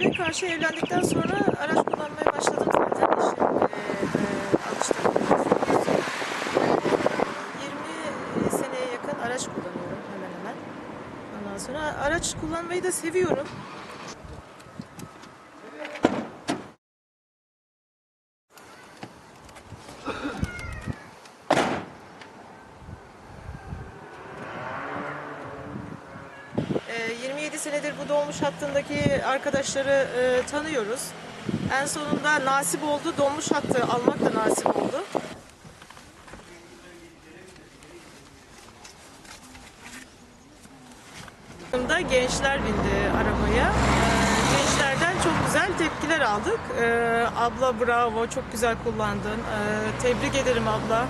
Gerçi evlendikten sonra araç kullanmaya başladım zaten. İşte, e, e, alıştırdım. E, 20 seneye yakın araç kullanıyorum hemen hemen. Ondan sonra araç kullanmayı da seviyorum. 27 senedir bu dolmuş hattındaki arkadaşları e, tanıyoruz. En sonunda nasip oldu. Dolmuş hattı almak da nasip oldu. da gençler bindi arabaya. Ee, Gençlerden çok güzel tepkiler aldık. Ee, abla bravo, çok güzel kullandın. Ee, tebrik ederim abla.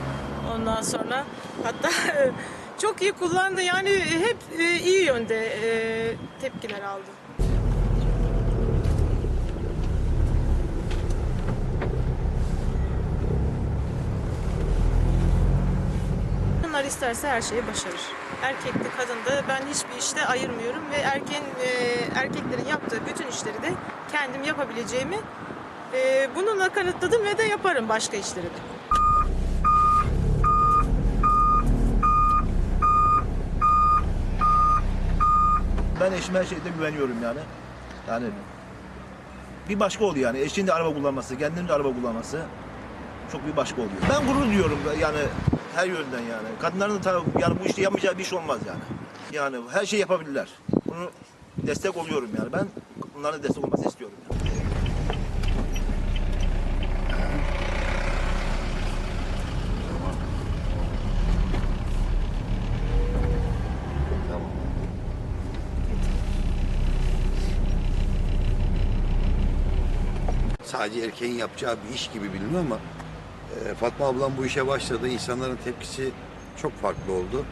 Ondan sonra hatta çok iyi kullandı. Yani hep e, iyi yönde e, tepkiler aldım. Kadınlar isterse her şeyi başarır. Erkekli kadındı ben hiçbir işte ayırmıyorum ve erkeğin e, erkeklerin yaptığı bütün işleri de kendim yapabileceğimi e, bununla kanıtladım ve de yaparım başka işleri de. Ben eşime her şeyde güveniyorum yani. Yani bir başka oluyor yani. Eşinin de araba kullanması, kendinin de araba kullanması çok bir başka oluyor. Ben gurur duyuyorum yani her yönden yani. Kadınların da yani bu işte yapmayacağı bir iş olmaz yani. Yani her şey yapabilirler. Bunu destek oluyorum yani. Ben bunların destek olmasını istiyorum yani. Sadece erkeğin yapacağı bir iş gibi biliniyor ama e, Fatma ablam bu işe başladı. İnsanların tepkisi çok farklı oldu.